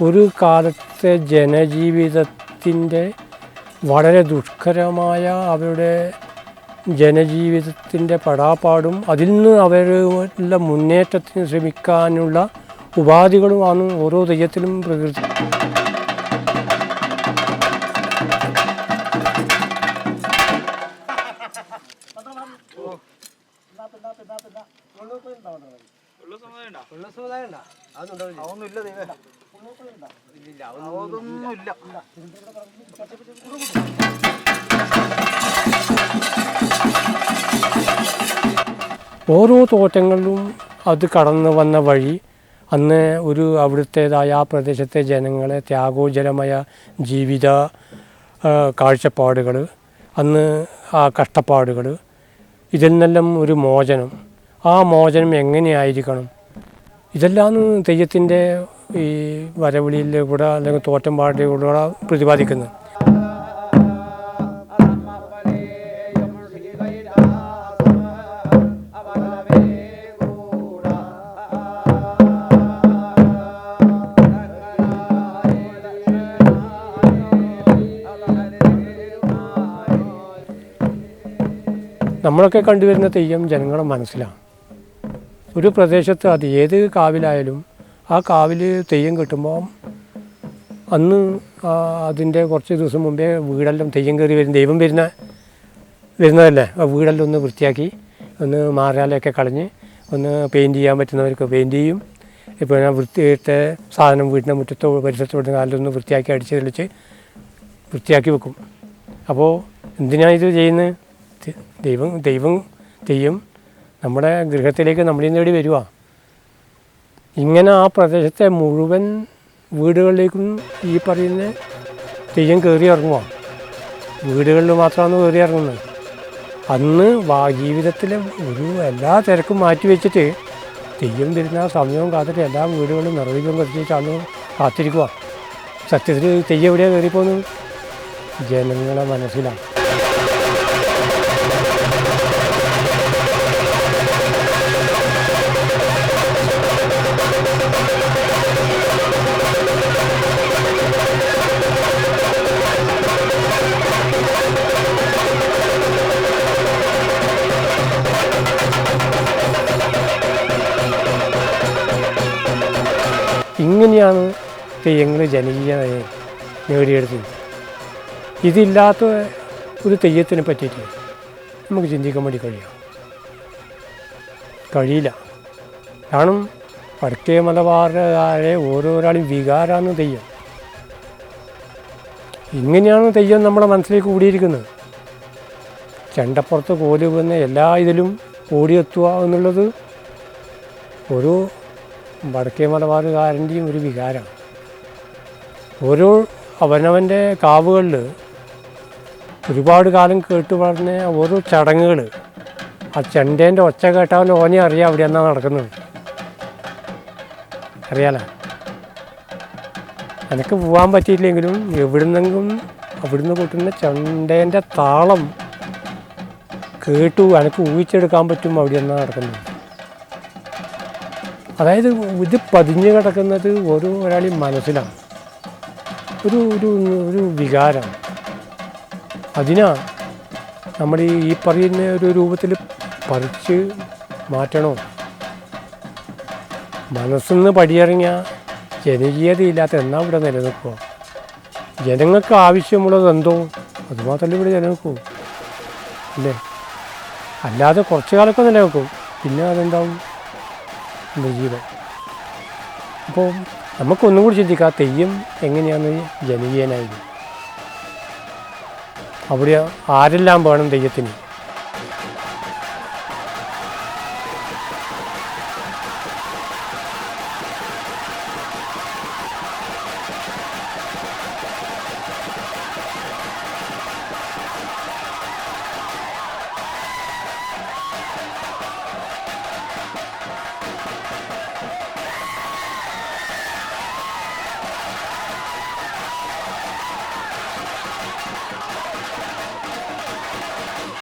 ഒരു കാലത്തെ ജനജീവിതത്തിന്റെ വളരെ ദുഷ്കരമായ അവരുടെ ജനജീവിതത്തിന്റെ പടാപ്പാടും അതിൽ നിന്ന് അവരുടെ മുന്നേറ്റത്തിന് ശ്രമിക്കാനുള്ള ഉപാധികളുമാണ് ഓരോ തെയ്യത്തിലും പ്രകൃതി. ഓരോ തോറ്റങ്ങളിലും അത് കടന്നു വന്ന വഴി അന്ന് ഒരു അവിടുത്തേതായ ആ പ്രദേശത്തെ ജനങ്ങളെ ത്യാഗോജലമായ ജീവിത കാഴ്ചപ്പാടുകൾ അന്ന് ആ കഷ്ടപ്പാടുകൾ ഇതിൽ നിന്നെല്ലാം ഒരു മോചനം. ആ മോചനം എങ്ങനെയായിരിക്കണം? ഇതെല്ലാം തെയ്യത്തിന്റെ ഈ വരവിളിയിലൂടെ അല്ലെങ്കിൽ തോറ്റംപാടിലൂടെ പ്രതിപാദിക്കുന്നത് നമ്മളൊക്കെ കണ്ടുവരുന്ന തെയ്യം ജനങ്ങളുടെ മനസ്സിലാണ്. ഒരു പ്രദേശത്ത് അത് ഏത് കാവിലായാലും ആ കാവിൽ തെയ്യം കിട്ടുമ്പോൾ അന്ന് അതിന്റെ കുറച്ച് ദിവസം മുമ്പേ വീടെല്ലാം തെയ്യം കയറി വരും ദൈവം വരുന്ന വരുന്നതല്ലേ? ആ വീടെല്ലാം ഒന്ന് വൃത്തിയാക്കി ഒന്ന് മാറാലയൊക്കെ കളഞ്ഞ് ഒന്ന് പെയിന്റ് ചെയ്യാൻ പറ്റുന്നവർക്ക് പെയിന്റ് ചെയ്യും. ഇപ്പോൾ ഞാൻ വൃത്തിയിട്ട് സാധനം വീട്ടിന്റെ മുറ്റത്തോ പരിസരത്തോ ഇടുന്ന കാലത്തൊന്ന് വൃത്തിയാക്കി അടിച്ച് തെളിച്ച് വൃത്തിയാക്കി വെക്കും. അപ്പോൾ എന്തിനാണ് ഇത് ചെയ്യുന്നത് ദൈവം ദൈവം തെയ്യം നമ്മുടെ ഗൃഹത്തിലേക്ക് നമ്മളീ നേടി വരിക ഇങ്ങനെ ആ പ്രദേശത്തെ മുഴുവൻ വീടുകളിലേക്കും ഈ പറയുന്ന തെയ്യം കയറി ഇറങ്ങുക വീടുകളിൽ മാത്രമാണ് കയറി ഇറങ്ങുന്നത്. അന്ന് വാ ഒരു എല്ലാ തിരക്കും മാറ്റി വെച്ചിട്ട് തെയ്യം വരുന്ന ആ സമയവും കാത്തിട്ട് എല്ലാ വീടുകളും നിറവിലും കത്തിച്ചിട്ടാണ് കാത്തിരിക്കുക സത്യത്തിൽ തെയ്യം എവിടെയാണ് കയറിപ്പോകുന്നത്? ജനങ്ങളെ മനസ്സിലാണ് ഇങ്ങനെയാണ് തെയ്യങ്ങൾ ജനകീയതയെ നേടിയെടുത്തത്. ഇതില്ലാത്ത ഒരു തെയ്യത്തിനെ പറ്റിയിട്ട് നമുക്ക് ചിന്തിക്കാൻ വേണ്ടി കഴിയാം. കഴിയില്ല. കാരണം വടക്കേ മലബാറുകാരെ ഓരോരാളും വികാരമാണ് തെയ്യം. ഇങ്ങനെയാണ് തെയ്യം നമ്മുടെ മനസ്സിലേക്ക് കൂടിയിരിക്കുന്നത്. ചെണ്ടപ്പുറത്ത് കോലുകുന്ന എല്ലാ ഇതിലും ഓടിയെത്തുക എന്നുള്ളത് ഓരോ വടക്കേ മലബാറുകാരന്റെയും ഒരു വികാരമാണ് ഓരോ അവനവന്റെ കാവുകളിൽ ഒരുപാട് കാലം കേട്ടു വളർന്ന ഓരോ ചടങ്ങുകൾ ആ ചെണ്ടേന്റെ ഒച്ച കേട്ടാൽ ഓനെ അറിയാം അവിടെ എന്നാ നടക്കുന്നത്. അറിയാലോ? എനിക്ക് പോകാൻ പറ്റിയില്ലെങ്കിലും എവിടുന്നെങ്കിലും അവിടുന്ന് കൂട്ടുന്ന ചെണ്ടേന്റെ താളം കേട്ടു എനിക്ക് ഊഹിച്ചെടുക്കാൻ പറ്റും അവിടെ എന്നാ നടക്കുന്നത്. അതായത് ഇത് പതിഞ്ഞു കിടക്കുന്നത് ഓരോ ഒരാളെയും മനസ്സിലാണ്. ഒരു ഒരു ഒരു വികാരം അതിനാ നമ്മൾ ഈ പറയുന്ന ഒരു രൂപത്തിൽ പറിച്ച് മാറ്റണോ? മനസ്സിന്ന് പടിയിറങ്ങിയ ജനകീയതയില്ലാത്ത എന്നാ ഇവിടെ നിലനിൽക്കുക? ജനങ്ങൾക്ക് ആവശ്യമുള്ളത് എന്തോ? അതുമാത്രമല്ല ഇവിടെ നിലനിൽക്കൂ. അല്ലേ? അല്ലാതെ കുറച്ച് കാലമൊക്കെ നിലനിൽക്കും. പിന്നെ അതെന്താവും? നിർജീവൻ അപ്പോൾ നമുക്കൊന്നും കൂടി ചിന്തിക്കാം തെയ്യം എങ്ങനെയാണ് ജനകീയനായത് അവിടെ ആരെല്ലാം വേണം തെയ്യത്തിന്?